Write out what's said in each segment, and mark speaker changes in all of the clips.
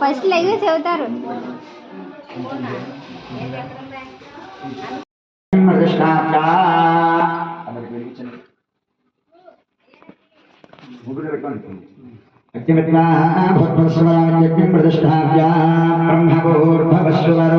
Speaker 1: First leg చెబుతారు
Speaker 2: అత్యమిత్వాభూత్వస్వరాజ్ఞం ప్రతిష్టాప్యా బ్రహ్మభూర్భవస్వరో హర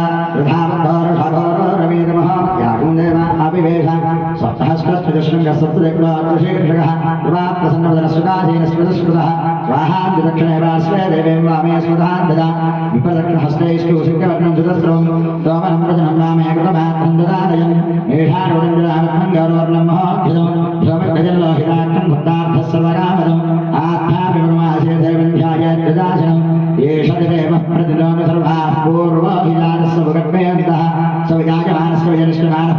Speaker 2: सप्तहस्कस्पतिशृङ्गसप्तदिक्रोशीर्षकः कृपाप्रसन्नवदनस्वदासीन स्मृतस्मृतः स्वाहाद्यदक्षिणे पार्श्वे देवीं वामे स्वधान्तजा विप्रदक्षिणहस्तैस्तु सिद्धवर्णं सुतस्रवं सोमनं प्रजनं वामे कृतमात्रं ददादयम् एषानुरञ्जनामत्मं गौरवर्णं महोद्यतं सोमगजल्लोहिताक्षं भक्तार्थः सर्वकामदम् आत्माभिब्रह्मासे दैवन्ध्यायद्ददाशनम् एष देवः प्रतिलोम सर्वाः पूर्वोऽभिजातस्य मुखट्मयन्तः सविजायमानस्य विजनिष्ठमानः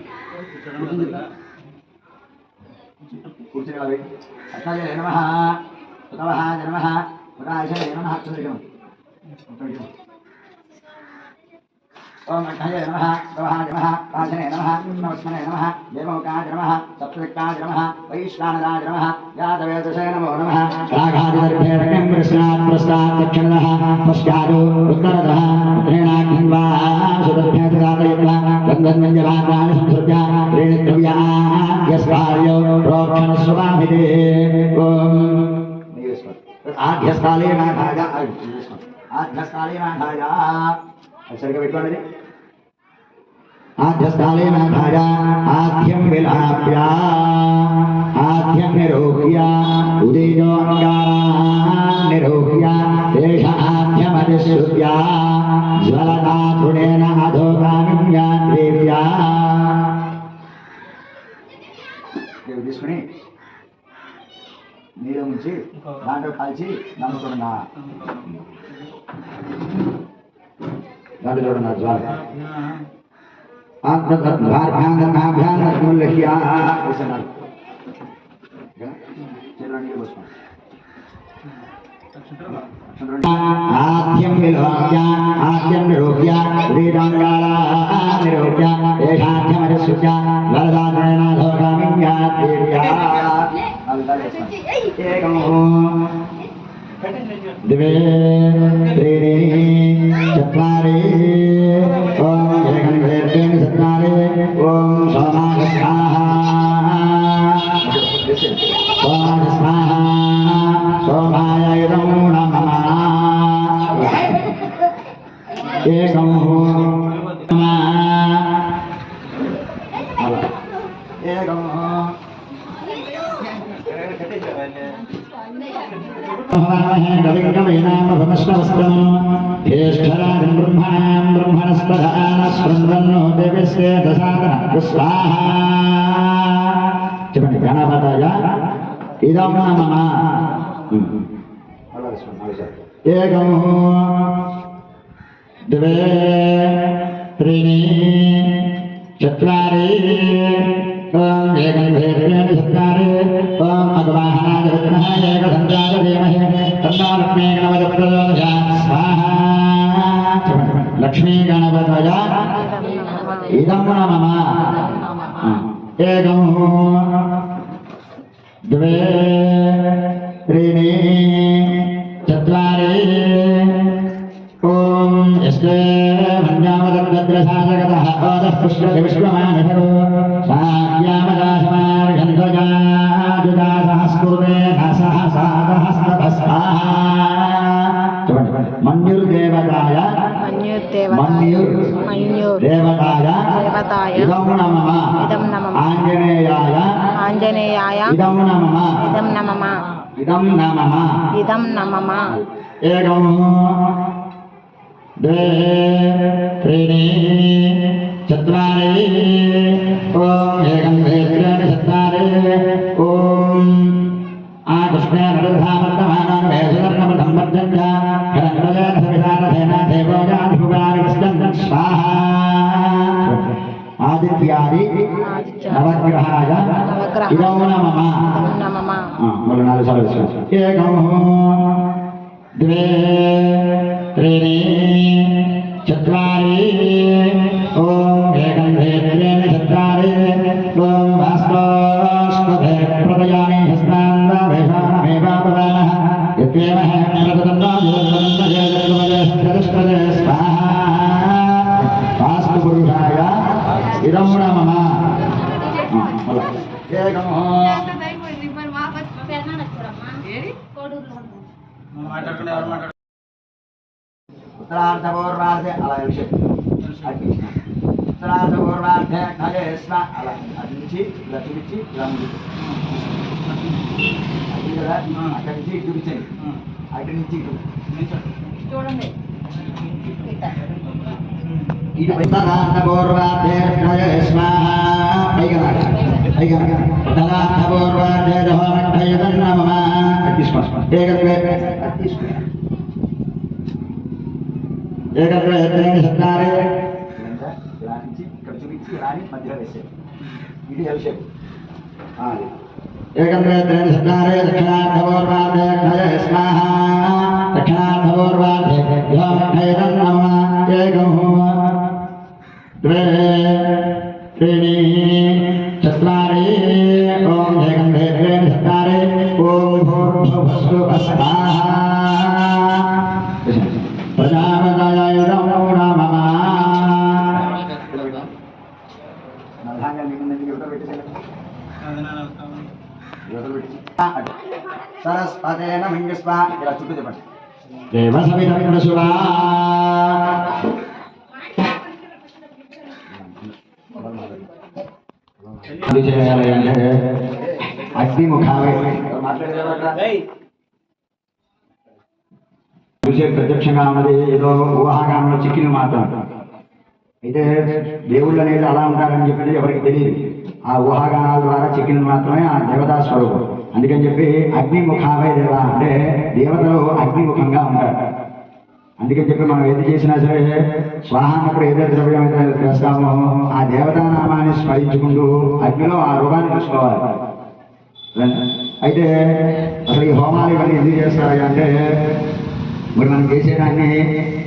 Speaker 2: నమ సుతవః నమ సుతాశయ నమ చంద్రికం ఓం అక్షయ నమ సుతవః నమ పాశయ నమ నమస్మరే నమ దేవముఖాయ నమ సప్తదిక్కాయ నమ వైశ్వానరాయ నమ యాదవేదశయ నమో నమ రాఘాదిదర్భేరకం కృష్ణాత్ ప్రస్తాత్ దక్షిణదః పశ్చాదో ఉత్తరదః ఉత్తరేణాగ్నివా సుదర్భేదదాతయుక్త గంధన్వంజవాగ్రాణి సంసృజ్య రేణిద్రవ్యాద్యస్కార్యో ప్రోక్షణస్వదాభిదే ఓం ఆధ్యస్థాలే నాథాయ ఆధ్యస్థాలే నాథాయ సరిగ్గా పెట్టుకోండి ఆధ్యస్థాలే నాథాయ ఆధ్యం విలాప్య ఆధ్యం నిరోగ్య ఉదయోంగారాన్ నిరోగ్య దేశ ఆధ్యమధిశ్రుత్య జ్వలనాథుడేన అధోగామిన్యా దాంట్లో కాల్చి నమ్ముకున్నా దాంట్లో చూడన్నా జ్వాల ఆద్యం విలోక్య ఆద్యం నిరోగ్య వీరాంగాళా నిరోగ్య ఏషాధ్యమరిశుద్ధ్య వరదాద్రేణాధోగామిన్యా దేవ్యా ద్వే త్రీణి చత్వారి ఓం ఏకం చత్వారి ఓం సోమాగ స్వాహ సోమాగ స్వాహ సోమాయ నమో ఏకం ब्रह्मणस्पदानस्पन्दन्नो देवस्य दशातः स्वाहा చెప్పండి గణపతయ ఇదం మమ ఏకం ద్వే త్రీణి చత్వారి ఓం ఏకం భేత్రేణ చత్వారి ఓం అగవాహనాయ విద్మహే ఏకదంతాయ ధీమహి తన్నో లక్ష్మీ గణపతి ప్రచోదయాత్ స్వాహా చెప్పండి. లక్ష్మీ గణపతయ ఇదమ్మ నమ ఏకం ద్వే త్రీణి చత్వారి. ఓం యస్వే మన్యామద్రసాగత ఓదః పుష్ప విశ్వమానసరో.
Speaker 3: సాగ్యామదాసమార్గంధజాజుదాసహస్కుర్వే
Speaker 2: దసహ
Speaker 3: సాదహస్తభస్వాహ
Speaker 2: దేవతాయ ఇదం
Speaker 3: నమమ
Speaker 2: ఆంజనేయాయ ఇదం
Speaker 3: నమమ
Speaker 2: ఇదం
Speaker 3: నమమ ఇదం నమమ
Speaker 2: ఏకం ద్వే త్రీణి చత్వారి ఓం ఏకం. నమమ నమమ మళ్ళీ నాలుగు సార్లు ఏకమో ఉత్తరార్ధపూర్వార్ధే అలా విషయం ఉత్తరార్ధపూర్వార్ధే ఖగేస్వ అలా అది నుంచి ఇలా చూపించి ఇలా ముందు అది కదా? అక్కడి నుంచి ఇటు చూపించండి అటు నుంచి ఇటు. ఇటు ఉత్తరార్ధపూర్వార్ధే ఖగేస్వ పైగా పైగా ఉత్తరార్ధపూర్వార్ధే దహోమఠయదన్నమమ అది ఏకత్ర ఎత్తలేని సత్తారే ఇలా నుంచి ఇక్కడ చూపించి రాని మధ్యలో వేసే ఇది ఎల్ షేప్ ఏకంత్ర ఎత్తలేని సత్తారే దక్షిణార్థపూర్వార్థే క్షయ స్వాహ. నమ. ఏకం ద్వే సరస్వతేన మింగస్వ ఇలా చుట్టూ చెప్పండి దేవ సవితం సురా అది చేయాలి అంటే అగ్ని ముఖావే చూసే ప్రత్యక్షంగా ఉన్నది ఏదో ఊహాగానంలో చిక్కిన మాత్రం అయితే దేవుళ్ళు అనేది అలా ఉంటారని చెప్పి ఎవరికి తెలియదు. ఆ ఊహాగానాల ద్వారా చిక్కింది మాత్రమే ఆ దేవతా స్వరూపం. అందుకని చెప్పి అగ్నిముఖావే దేవ అంటే దేవతలు అగ్నిముఖంగా ఉంటారు. అందుకని చెప్పి మనం ఏది చేసినా సరే స్వాహాన్నప్పుడు ఏదైతే ద్రవ్యం అయితే చేస్తామో ఆ దేవతా నామాన్ని స్మరించుకుంటూ అగ్నిలో ఆ రూపాన్ని చూసుకోవాలి. అయితే అసలు ఈ హోమాలు ఇవన్నీ ఎందుకు చేస్తారు అంటే మరి మనం చేసేదాన్ని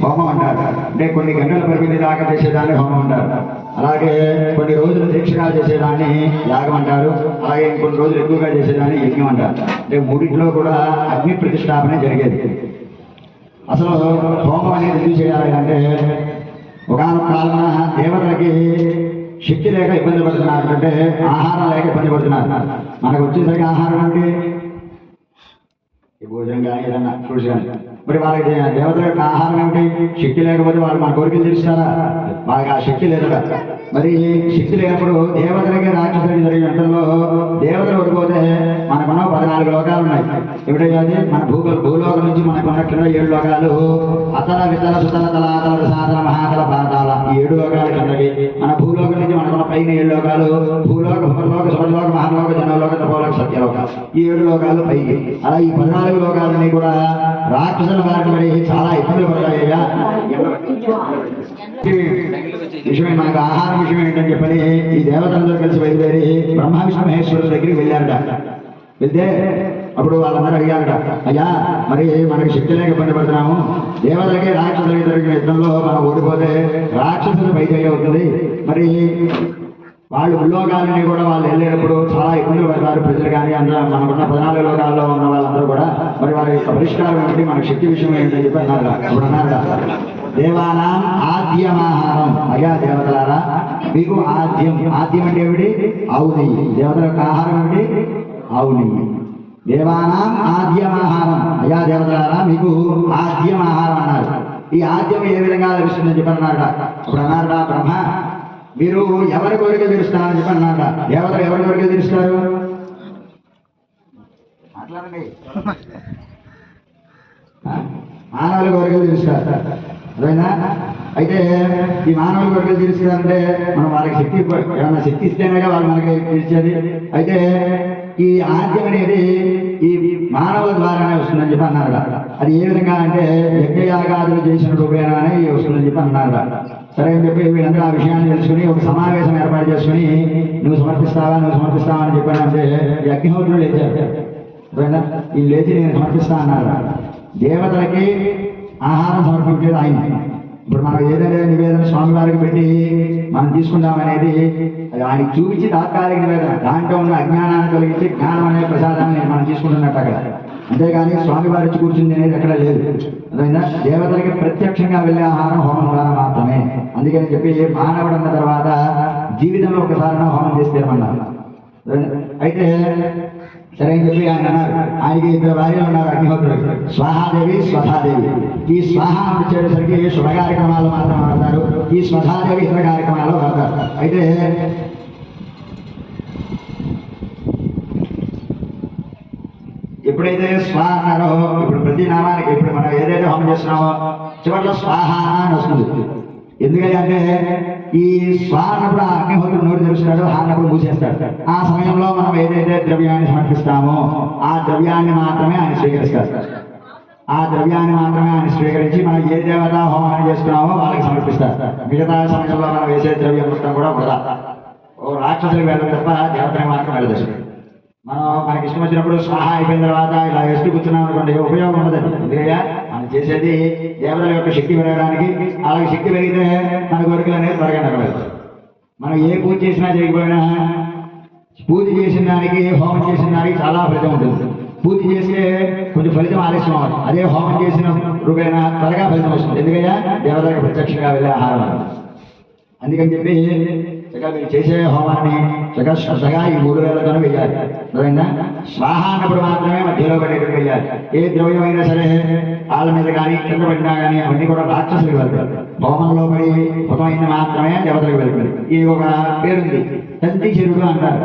Speaker 2: హోమం అంటారు. అంటే కొన్ని గంటల పరిమితి దాకా చేసేదాన్ని హోమం అంటారు. అలాగే కొన్ని రోజులు దీక్షగా చేసేదాన్ని యాగం అంటారు. అలాగే ఇంకొన్ని రోజులు ఎక్కువగా చేసేదాన్ని యజ్ఞం అంటారు. అంటే మూడింటిలో కూడా అగ్ని ప్రతిష్టాపన జరిగేది. అసలు హోమం అనేది ఎందుకు చేయాలి అంటే ఒకనొక కాలన దేవతలకి శక్తి లేక ఇబ్బంది పడుతున్నారు. అంటే ఆహారం లేక ఇబ్బంది పడుతున్నారు. మనకు వచ్చేసరికి ఆహారం అంటే భోజనం కానీ ఏదన్నా చూసి కానీ. మరి వాళ్ళకి దేవతలకు యొక్క ఆహారం ఏమిటి? శక్తి లేకపోతే వాళ్ళు మన కోరికలు తీరుస్తారా? వాళ్ళకి ఆ శక్తి లేదు మరి శక్తి లేనప్పుడు దేవతలకి రాక్షసులకి జరిగిన యుద్ధంలో దేవతలు ఓడిపోతే మనకున్న పద్నాలుగు లోకాలు ఉన్నాయి. ఎప్పుడైతే మన భూ భూలోకం నుంచి మనకు కింద ఏడు లోకాలు. అతల వితల సుతల తలాతల సాతల మహాతల ప్రాంతాల ఈ ఏడు లోకాలు కిందకి మన పైన ఏడు లోకాలు భూలోక భూలోక స్వర్లోక మహాలోక జనలోక తపోలోక సత్యలోక ఈ ఏడు లోకాలు పైకి. అలా ఈ పద్నాలుగు లోకాలని కూడా రాక్షసుల బారిన పడి చాలా ఇబ్బందులు పడతాయ్యా విషయమే మనకు ఆహారం విషయం ఏంటని చెప్పని ఈ దేవతలందరూ కలిసి బయలుదేరి బ్రహ్మ విష్ణు మహేశ్వరుల దగ్గరికి వెళ్ళారట. వెళ్తే అప్పుడు వాళ్ళందరూ అడిగారట అయ్యా మరి మనకి శక్తి లేక ఇబ్బంది పడుతున్నాము. దేవతలకి రాక్షసులకి జరిగిన యుద్ధంలో మనం ఓడిపోతే రాక్షసులు పైకి అవుతుంది మరి వాళ్ళు ఉద్యోగాలని కూడా వాళ్ళు వెళ్ళేటప్పుడు చాలా ఇబ్బందులు పడతారు. ప్రజలు కానీ అన్న మనకున్న పద్నాలుగు లోకాల్లో ఉన్న వాళ్ళందరూ కూడా మరి వారి యొక్క పరిష్కారం ఏంటి మన శక్తి విషయం ఏంటని చెప్పి అన్నారు ఇప్పుడు అన్నారు దేవానాం ఆద్యమాహారం. అయ్యా దేవతలారా మీకు ఆద్యం. ఆద్యం అంటే ఏమిటి? ఆవు నెయ్యి దేవతల యొక్క ఆహారం ఏమిటి? ఆవు నెయ్యి దేవానాం ఆద్యమాహారం. అయ్యా దేవతలారా మీకు ఆద్యం ఆహారం అన్నారు. ఈ ఆద్యం ఏ విధంగా లభిస్తుందని చెప్పి అన్నారట ఇప్పుడు అన్నారట బ్రహ్మ మీరు ఎవరి కోరిక తీరుస్తారని చెప్పి అన్నారట దేవతలు ఎవరి కోరిక తీరుస్తారు? మాట్లాడండి. మానవుల కోరిక తీరుస్తారు. అదేనా అయితే ఈ మానవుల కోరికలు తీరుస్తారంటే మనం వాళ్ళకి శక్తి ఏమైనా శక్తి ఇస్తేనే వాళ్ళు మనకి తీర్చేది. అయితే ఈ ఆద్యం అనేది ఈ మానవుల ద్వారానే వస్తుందని చెప్పి అన్నారు అది ఏ విధంగా అంటే యజ్ఞయాగాదులు చేసిన రూపేణానే వస్తుందని చెప్పి అన్నారు సరే అని చెప్పి వీళ్ళందరూ ఆ విషయాన్ని తెలుసుకుని ఒక సమావేశం ఏర్పాటు చేసుకుని నువ్వు సమర్పిస్తావా నువ్వు సమర్పిస్తావా అని చెప్పానంటే యజ్ఞహోత్రులు లేచారు. అర్థమైందా? ఈ లేచి నేను సమర్పిస్తా అన్నారు. దేవతలకి ఆహారం సమర్పించేది ఆయన. ఇప్పుడు మనం ఏదైనా నివేదన స్వామి వారికి పెట్టి మనం తీసుకుందాం అనేది అది ఆయనకి చూపించి తాత్కాలిక నివేదన దాంట్లో ఉన్న అజ్ఞానాన్ని కలిగించి జ్ఞానం అనే ప్రసాదాన్ని మనం తీసుకుంటున్నట్టు అక్కడ. అంతేగాని స్వామివారి వచ్చి కూర్చుంది అనేది ఎక్కడ లేదు. అదైనా దేవతలకి ప్రత్యక్షంగా వెళ్ళే ఆహారం హోమం ద్వారా మాత్రమే. అందుకని చెప్పి మానవుడు అన్న తర్వాత జీవితంలో ఒకసారి హోమం చేస్తే ఏమన్నారు అయితే సరే అని చెప్పి ఆయన అన్నారు ఆయనకి ఇద్దరు భార్యలు ఉన్నారు అగ్నిహోత్రుడు స్వాహాదేవి స్వధాదేవి ఈ స్వాహ అని వచ్చేసరికి శుభ కార్యక్రమాలు మాత్రం ఆడతారు ఈ స్వధాదేవి ఇతర కార్యక్రమాలు ఆడతారు అయితే ఎప్పుడైతే స్వా అన్నారో ఇప్పుడు ప్రతి నామానికి ఇప్పుడు మనం ఏదైతే హోమం చేస్తున్నామో చివరిలో స్వాహ అని వస్తుంది. ఎందుకంటే ఈ స్వా అన్నప్పుడు ఆ అగ్నిహోత్రుడు నోరు తెరుస్తాడు హా అన్నప్పుడు మూసేస్తాడు. ఆ సమయంలో మనం ఏదైతే ద్రవ్యాన్ని సమర్పిస్తామో ఆ ద్రవ్యాన్ని మాత్రమే ఆయన స్వీకరిస్తాడు. ఆ ద్రవ్యాన్ని మాత్రమే ఆయన స్వీకరించి మనం ఏ దేవత హోమాన్ని చేస్తున్నామో వాళ్ళకి సమర్పిస్తారు మిగతా సమయంలో మనం వేసే ద్రవ్యం మొత్తం కూడా వృధా. ఓ రాక్షసులకు వెళ్ళడం తప్ప దేవతని మాత్రం వెళ్ళదు. మనం మనకి ఇష్టం వచ్చినప్పుడు స్వాహ అయిపోయిన తర్వాత ఇలా వేస్తూ కూర్చున్నాం అనుకోండి ఉపయోగం ఉండదు. ఎందుకయ్యా? మనం చేసేది దేవతల యొక్క శక్తి పెరగడానికి అలాగే శక్తి పెరిగితే మన కోరికలు అనేది త్వరగా నెరవేరుతాయి. మనం ఏ పూజ చేసినా చేయకపోయినా పూజ చేసిన దానికి హోమం చేసిన దానికి చాలా ఫలితం ఉంటుంది. పూజ చేస్తే కొంచెం ఫలితం ఆలస్యం అవ్వాలి అదే హోమం చేసిన రూపేణ త్వరగా ఫలితం వస్తుంది. ఎందుకయ్యా? దేవతలకు ప్రత్యక్షంగా వెళ్ళే ఆహారం అందుకని చెప్పి చక్కగా మీరు చేసే హోమాన్ని చక్కగా శ్రద్ధగా ఈ మూడు వేలతోనే వెయ్యాలి. అర్థమైందా? స్వాహ అన్నప్పుడు మాత్రమే మధ్యలో పడేటట్టు వెయ్యాలి. ఏ ద్రవ్యమైనా సరే వాళ్ళ మీద కానీ కింద పడినా కానీ అవన్నీ కూడా రాక్షసులకు వెళ్తారు. హోమంలో పడి హోమైంది మాత్రమే దేవతలకు వెళ్తారు ఇది ఒక పేరుంది. తంతి చెరుడు అంటారు.